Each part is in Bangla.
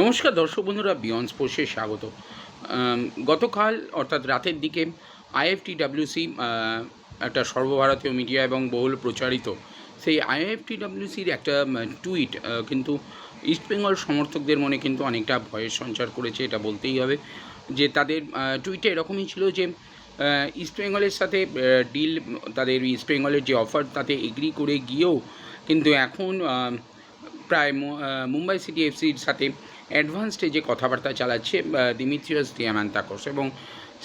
নমস্কার দর্শক বন্ধুরা বিয়ন্ড স্পোর্টসে স্বাগত। গতকাল, অর্থাৎ রাতের দিকে আইএফটিডাব্লিউসি একটা সর্বভারতীয় মিডিয়া এবং বহুল প্রচারিত, সেই আইএফটিডাব্লিউসির একটা টুইট কিন্তু ইস্টবেঙ্গল সমর্থকদের মনে কিন্তু অনেকটা ভয়ের সঞ্চার করেছে, এটা বলতেই হবে। যে তাদের টুইটে এরকমই ছিল যে ইস্টবেঙ্গলের সাথে ডিল তাদের ইস্টবেঙ্গলের যে অফার তাতে এগ্রি করে গিয়েও কিন্তু এখন প্রায় মুম্বাই সিটি এফসির সাথে অ্যাডভান্স স্টেজে কথাবার্তা চালাচ্ছে দিমিত্রিয়াস দিয়ামান্তাকোস। এবং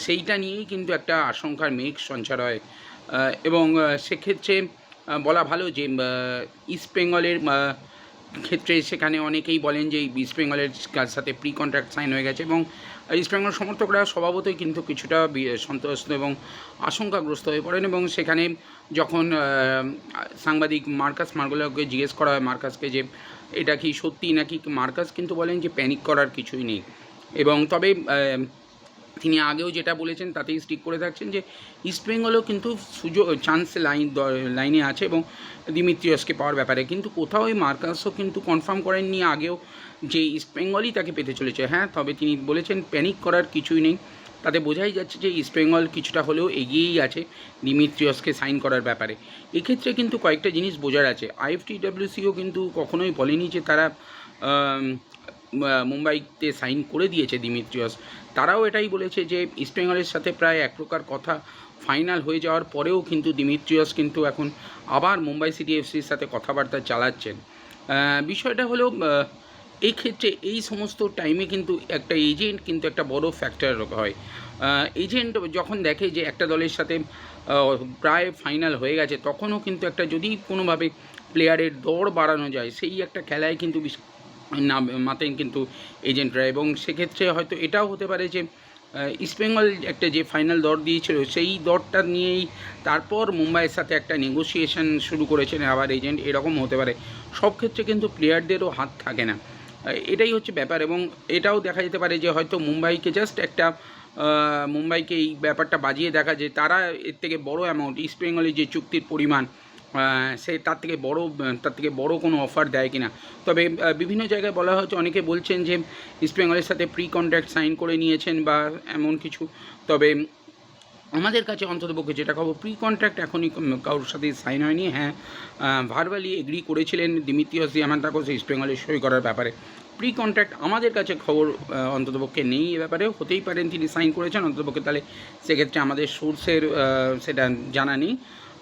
সেইটা নিয়েই কিন্তু একটা আশঙ্কার মেঘ সঞ্চার হয়। এবং সেক্ষেত্রে বলা ভালো যে ইস্ট বেঙ্গলের ক্ষেত্রে সেখানে অনেকেই বলেন যে ইস্ট বেঙ্গলের সাথে প্রি কন্ট্রাক্ট সাইন হয়ে গেছে এবং ইস্ট বেঙ্গল সমর্থকরা স্বভাবতই কিন্তু কিছুটা সন্ত্রস্ত এবং আশঙ্কাগ্রস্ত হয়ে পড়েন এবং সেখানে যখন সাংবাদিক মার্কাস মার্গোলাকে জিজ্ঞেস করা হয় মার্কাসকে যে এটা কি সত্যি নাকি মার্কাস কিন্তু বলেন যে প্যানিক করার কিছুই নেই। এবং তবে তিনি আগেও যেটা বলেছেন তাতেই স্টিক করে থাকছেন যে ইস্টবেঙ্গলও কিন্তু সুযোগ চান্স লাইন লাইনে আছে এবং দিমিত্রিয়সকে পাওয়ার ব্যাপারে। কিন্তু কোথাও ওই মার্কাসও কিন্তু কনফার্ম করেননি আগেও যে ইস্টবেঙ্গলই তাকে পেতে চলেছে। হ্যাঁ তবে তিনি বলেছেন প্যানিক করার কিছুই নেই। তাতে বোঝাই যাচ্ছে যে ইস্টবেঙ্গল কিছুটা হলেও এগিয়েই আছে দিমিত্রিয়সকে সাইন করার ব্যাপারে। এক্ষেত্রে কিন্তু কয়েকটা জিনিস বোঝার আছে। আইএফটিডাব্লিউসিও কিন্তু কখনোই বলেনি যে তারা মুম্বাইতে সাইন করে দিয়েছে দিমিত্রিয়স। তারাও এটাই বলেছে যে ইস্টবেঙ্গলের সাথে প্রায় এক প্রকার কথা ফাইনাল হয়ে যাওয়ার পরেও কিন্তু দিমিত্রিয়স কিন্তু এখন আবার মুম্বাই সিটি এফসির সাথে কথাবার্তা চালাচ্ছেন। বিষয়টা হলো এই ক্ষেত্রে এই সমস্ত টাইমে কিন্তু একটা এজেন্ট কিন্তু একটা বড় ফ্যাক্টর হয়। এজেন্ট যখন দেখে যে একটা দলের সাথে প্রায় ফাইনাল হয়ে গেছে, তখনও কিন্তু একটা যদি কোনোভাবে প্লেয়ারের দৌড় বাড়ানো যায়, সেই একটা খেলায় কিন্তু বিশ- না মাতেন কিন্তু এজেন্টরা এবং সেক্ষেত্রে হয়তো এটাও হতে পারে যে ইস্টবেঙ্গল একটা যে ফাইনাল দর দিয়েছিল, সেই দরটা নিয়েই তারপর মুম্বাইয়ের সাথে একটা নেগোসিয়েশন শুরু করেছেন আবার এজেন্ট এরকম হতে পারে। সব ক্ষেত্রে কিন্তু প্লেয়ারদেরও হাত থাকে না। এটাই হচ্ছে ব্যাপার। এবং এটাও দেখা যেতে পারে যে, হয়তো মুম্বাইকে জাস্ট একটা মুম্বাইকে এই ব্যাপারটা বাজিয়ে দেখা যে, তারা এর থেকে বড় অ্যামাউন্ট ইস্টবেঙ্গলের যে চুক্তির পরিমাণ সে তার থেকে বড় তার থেকে বড় কোনো অফার দেয় কিনা? তবে বিভিন্ন জায়গায় বলা হচ্ছে অনেকে বলছেন যে ইস্টবেঙ্গলের সাথে প্রি কন্ট্রাক্ট সাইন করে নিয়েছেন বা এমন কিছু। তবে আমাদের কাছে অন্ততপক্ষে যেটা খবর প্রি কন্ট্রাক্ট এখনই কারোর সাথে সাইন হয়নি। হ্যাঁ ভারবালি এগ্রি করেছিলেন দিমিত্রিয়স দিয়ামান্তাকোস ইস্টবেঙ্গলের সই করার ব্যাপারে। প্রি কন্ট্রাক্ট আমাদের কাছে খবর অন্ততপক্ষে নেই এ ব্যাপারে হতেই পারেন তিনি সাইন করেছেন, অন্ততপক্ষে তাহলে সেক্ষেত্রে আমাদের সোর্সের সেটা জানা নেই।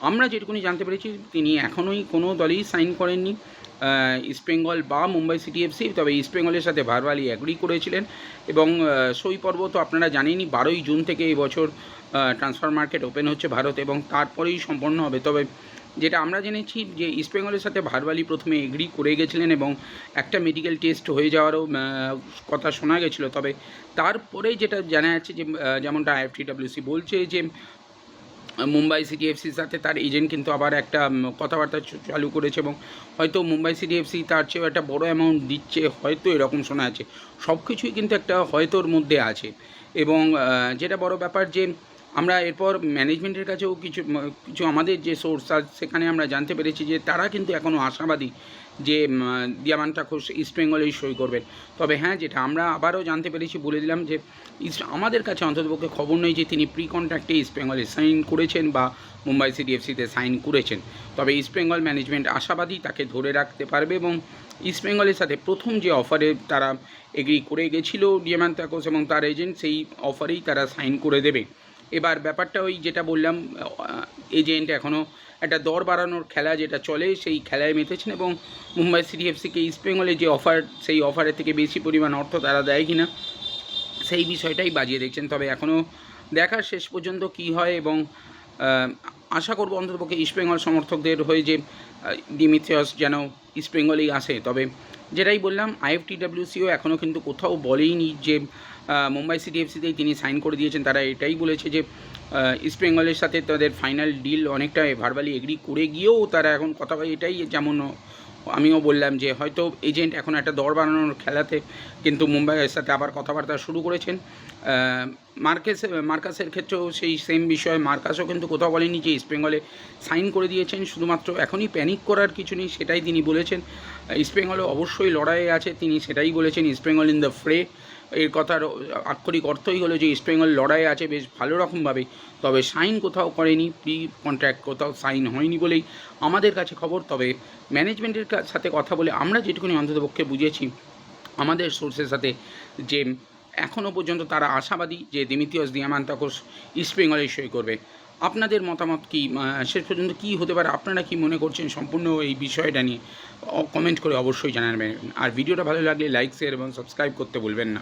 আমরা যেটুকুনি জানতে পেরেছি তিনি এখনোই কোনো দলেই সাইন করেননি। আহ, ইস্টবেঙ্গল বা মুম্বাই সিটি এফসি তবে ইস্টবেঙ্গলের সাথে ভারবালি অ্যাগ্রি করেছিলেন। এবং সই পর্ব তো আপনারা জানেনই বারোই জুন থেকে এই বছর ট্রান্সফার মার্কেট ওপেন হচ্ছে ভারত এবং তারপরেই সম্পন্ন হবে। তবে যেটা আমরা জেনেছি যে ইস্টবেঙ্গলের সাথে ভারবালি প্রথমে এগ্রি করে গেছিলেন এবং একটা মেডিকেল টেস্ট হয়ে যাওয়ারও কথা শোনা গেছিল। তবে তারপরে যেটা জানা যাচ্ছে যে যেমনটা আইএফটিডাব্লিউসি বলছে যে মুম্বাই সিটি এফসির সাথে তার এজেন্ট কিন্তু আবার একটা কথাবার্তা চালু করেছে এবং হয়তো মুম্বাই সিটি এফসি তার চেয়েও একটা বড় অ্যামাউন্ট দিচ্ছে, হয়তো এরকম শোনা আছে সব কিছুই কিন্তু একটা হয়তোর মধ্যে আছে। এবং যেটা বড় ব্যাপার যে আমরা এরপর ম্যানেজমেন্টের কাছেও কিছু কিছু আমাদের যে সোর্স আছে সেখানে আমরা জানতে পেরেছি যে তারা কিন্তু এখনও আশাবাদী যে উম, দিয়ামান্টা ঘোষ ইস্টবেঙ্গলেই সই করবেন। তবে হ্যাঁ যেটা আমরা আবারও জানতে পেরেছি বলে দিলাম যে ইস্ট আমাদের কাছে অন্ততপক্ষে খবর নেই যে তিনি প্রি কন্ট্রাক্টে ইস্টবেঙ্গলে সাইন করেছেন বা মুম্বাই সিটি এফসিতে সাইন করেছেন। তবে ইস্টবেঙ্গল ম্যানেজমেন্ট আশাবাদী তাকে ধরে রাখতে পারবে এবং ইস্টবেঙ্গলের সাথে প্রথম যে অফারে তারা এগ্রি করে গেছিল ডিয়ামান্তাকোস এবং তার এজেন্ট সেই অফারেই তারা সাইন করে দেবে। এবার ব্যাপারটা ওই যেটা বললাম এজেন্ট এখনও একটা দর বাড়ানোর খেলা যেটা চলে সেই খেলায় মেতেছেন এবং মুম্বাই সিটি এফসিকে ইস্টবেঙ্গলের যে অফার সেই অফারের থেকে বেশি পরিমাণ অর্থ তারা দেয় কিনা, সেই বিষয়টাই বাজিয়ে দেখছেন। তবে এখনও দেখার শেষ পর্যন্ত কি হয় এবং আশা করব অন্ততপক্ষে ইস্টবেঙ্গল সমর্থকদের হয়ে যে ডিমিথিয়াস যেন ইস্টবেঙ্গলেই আসে। তবে যেটাই বললাম আইএফটিডাব্লিউসিও এখনও কিন্তু কোথাও বলেইনি যে মুম্বাই সিটি এফসিতেই তিনি সাইন করে দিয়েছেন। তারা এটাই বলেছে যে আহ, ইস্টবেঙ্গলের সাথে তাদের ফাইনাল ডিল অনেকটা ভারবালি এগ্রি করে গিয়েও তারা এখন কথা বলে। এটাই যেমন আমিও বললাম যে হয়তো এজেন্ট এখন একটা দর বানানোর খেলাতে কিন্তু মুম্বাইয়ের সাথে আবার কথাবার্তা শুরু করেছেন। মার্কেস মার্কাসের ক্ষেত্রেও সেই সেম বিষয়। মার্কাসও কিন্তু কোথাও বলেনি যে ইস্টবেঙ্গলে সাইন করে দিয়েছেন। শুধুমাত্র এখনই প্যানিক করার কিছু নেই সেটাই তিনি বলেছেন। ইস্টবেঙ্গলে অবশ্যই লড়াইয়ে আছে তিনি সেটাই বলেছেন। ইস্টবেঙ্গল ইন দ্য ফ্রে এর কথার আক্ষরিক অর্থই হলো যে ইস্টবেঙ্গল লড়াই আছে বেশ ভালো রকমভাবে। তবে সাইন কোথাও করেনি, প্রি কন্ট্রাক্ট কোথাও সাইন হয়নি বলেই আমাদের কাছে খবর। তবে ম্যানেজমেন্টের সাথে কথা বলে আমরা যেটুকুনি অন্ততপক্ষে বুঝেছি, আমাদের সোর্সের সাথে যে এখনও পর্যন্ত তারা আশাবাদী যে দিমিত্রিয়স দিয়ামান্তাকোস ইস্টবেঙ্গলে সই করবে। আপনাদের মতামত কি? শেষ পর্যন্ত কী হতে পারে? আপনারা কি মনে করছেন সম্পূর্ণ এই বিষয়টা নিয়ে? কমেন্ট করে অবশ্যই জানাবেন। আর ভিডিওটা ভালো লাগলে লাইক শেয়ার এবং সাবস্ক্রাইব করতে ভুলবেন না।